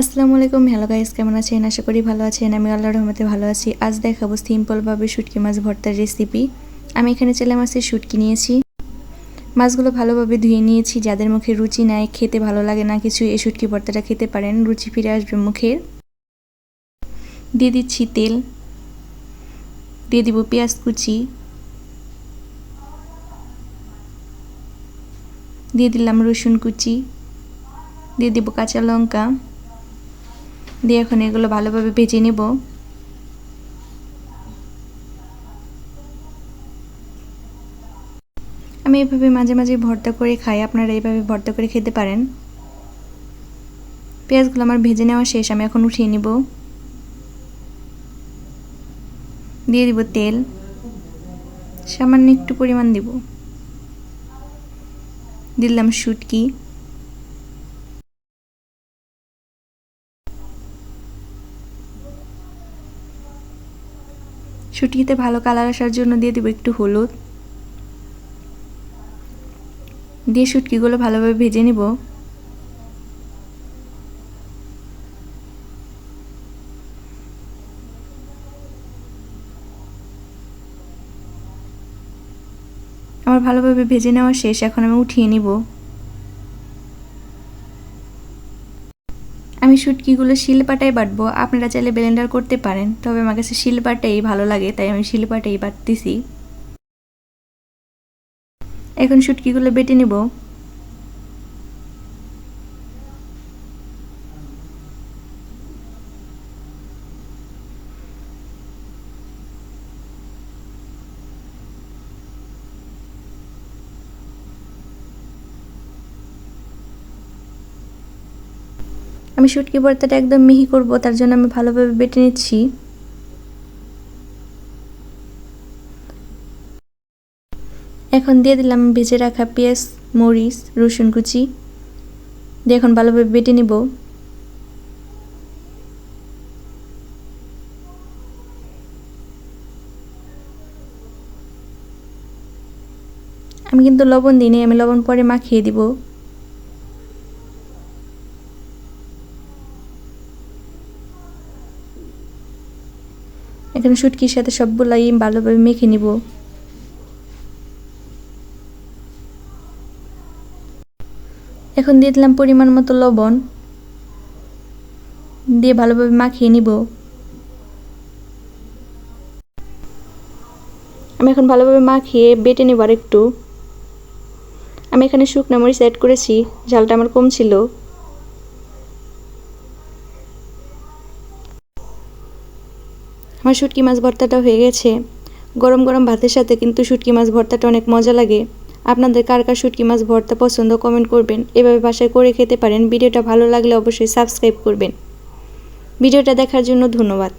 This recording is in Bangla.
আসসালামু আলাইকুম। হ্যালো গাইস কেমন আছেন? আশা করি ভালো আছেন। আমি আল্লাহর রহমতে ভালো আছি। আজ দেখাবো সিম্পলভাবে শুটকি মাছ ভর্তার রেসিপি আমি এখানে চেলা মাছের শুটকি নিয়েছি। মাছগুলো ভালোভাবে ধুয়ে নিয়েছি। যাদের মুখে রুচি নাই, খেতে ভালো লাগে না, কিছু এই শুটকি ভর্তাটা খেতে পারেন। রুচি ফিরে আসবে মুখের। দিয়ে দিচ্ছি তেল। দিয়ে দিব পেঁয়াজ কুচি। দিয়ে দিলাম রসুন কুচি। দিয়ে দিব কাঁচা লঙ্কা। দিয়ে এখন এগুলো ভালোভাবে ভেজে নেব। আমি এভাবে মাঝে মাঝে ভর্তা করে খাই, আপনারা এইভাবে ভর্তা করে খেতে পারেন। পেঁয়াজগুলো আমার ভেজে নেওয়া শেষ, আমি এখন উঠিয়ে নিব। দিয়ে দিব তেল। সামান্য একটু পরিমাণ দিব। দিলাম শুটকি। শুটকিতে ভালো কালার আসার জন্য দিয়ে দেবো একটু হলুদ। দিয়ে শুটকিগুলো ভালোভাবে ভেজে নিব। আমার ভালোভাবে ভেজে নেওয়া শেষ, এখন আমি উঠিয়ে নিব। আমি শুটকিগুলো শিলপাটায় বাটবো। আপনারা চাইলে ব্লেন্ডার করতে পারেন, তবে আমার কাছে শিলপাটাই ভালো লাগে, তাই আমি শিলপাটাই বাটতেছি। এখন শুটকিগুলো বেটে নেব। আমি শুটকি ভর্তাটা একদম মিহি করব, তার জন্য আমি ভালোভাবে বেটে নিচ্ছি। এখন দিয়ে দিলাম ভেজে রাখা পেঁয়াজ, মরিচ, রসুন কুচি। দিয়ে এখন ভালোভাবে বেটে নিব। আমি কিন্তু লবণ দিইনি, আমি লবণ পরে মাখিয়ে দিব। এখানে শুটকির সাথে সবগুলাই ভালোভাবে মেখে নিব। এখন দিয়ে দিলাম পরিমাণ মতো লবণ। দিয়ে ভালোভাবে মাখিয়ে নিব। আমি এখন ভালোভাবে মাখিয়ে বেটে নেব আর একটু আমি এখানে শুকনো মরিচ অ্যাড করেছি, ঝালটা আমার কম ছিল। আমার শুটকি মাছ ভর্তাটা হয়ে গেছে। গরম গরম ভাতের সাথে কিন্তু শুটকি মাছ ভর্তাটা অনেক মজা লাগে। আপনাদের কার কার শুটকি মাছ ভর্তা পছন্দ কমেন্ট করবেন। এভাবে বাসায় করে খেতে পারেন। ভিডিওটা ভালো লাগলে অবশ্যই সাবস্ক্রাইব করবেন। ভিডিওটা দেখার জন্য ধন্যবাদ।